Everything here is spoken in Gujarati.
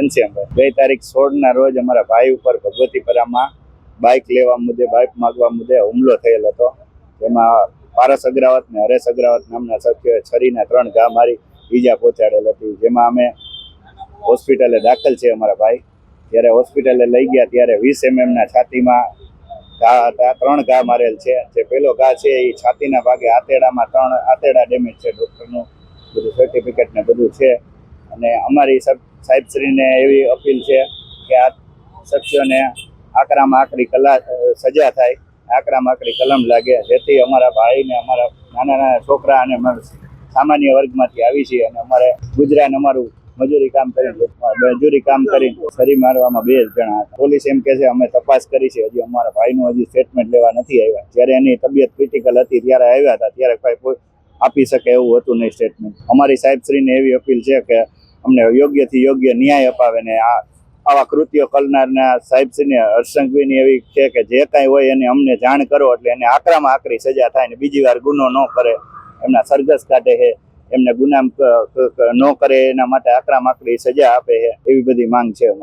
ઘનશ્યામભાઈ ગઈ તારીખ સોળના રોજ અમારા ભાઈ ઉપર ભગવતીપરામાં બાઇક લેવા મુદ્દે બાઇક માગવા મુદ્દે હુમલો થયેલ હતો. જેમાં પારસ અગ્રાવત ને હરેશ અગ્રાવત નામના શખ્યોએ છરીના ત્રણ ઘા મારી ઈજા પહોંચાડેલ હતી. જેમાં અમે હોસ્પિટલે દાખલ છે અમારા ભાઈ. જ્યારે હોસ્પિટલે લઈ ગયા ત્યારે વીસ એમએમના છાતીમાં ઘા હતા. ત્રણ ઘા મારેલ છે. જે પેલો ઘા છે એ છાતીના ભાગે આતેડામાં ત્રણ આતેડા ડેમેજ છે. ડૉક્ટરનું બધું સર્ટિફિકેટ ને બધું છે. અને અમારી સબ સાહેબશ્રીને એવી અપીલ છે કે આ શખ્સોને આકરામાં આકરી કલા સજા થાય, આકરામાં આકરી કલમ લાગે. જેથી અમારા ભાઈને, અમારા નાના નાના છોકરા અને સામાન્ય વર્ગમાંથી આવી છીએ અને અમારે ગુજરાન અમારું મજૂરી કામ કરીને મજૂરી કામ કરીને ફરી મારવામાં બે જણા હતા. પોલીસ એમ કહે છે, અમે તપાસ કરી છે, હજી અમારા ભાઈનું હજી સ્ટેટમેન્ટ લેવા નથી આવ્યા. જ્યારે એની તબિયત ક્રિટિકલ હતી, ત્યારે આવ્યા હતા, ત્યારે કોઈ આપી શકે એવું હતું નહીં સ્ટેટમેન્ટ અમારી સાહેબશ્રીને એવી અપીલ છે કે અમને યોગ્યથી યોગ્ય ન્યાય અપાવે ને આ આવા કૃત્યો કરનારના સાહેબશ્રીને હર્ષંઘવીની એવી છે કે જે કાંઈ હોય એને અમને જાણ કરો એટલે એને આકરામાં આકરી સજા થાય ને બીજી વાર ગુનો ન કરે. એમના સરઘસ કાઢે છે, એમને ગુનામ ન કરે, એના માટે આકરામાં આકરી સજા આપે છે, એવી બધી માંગ છે અમારી.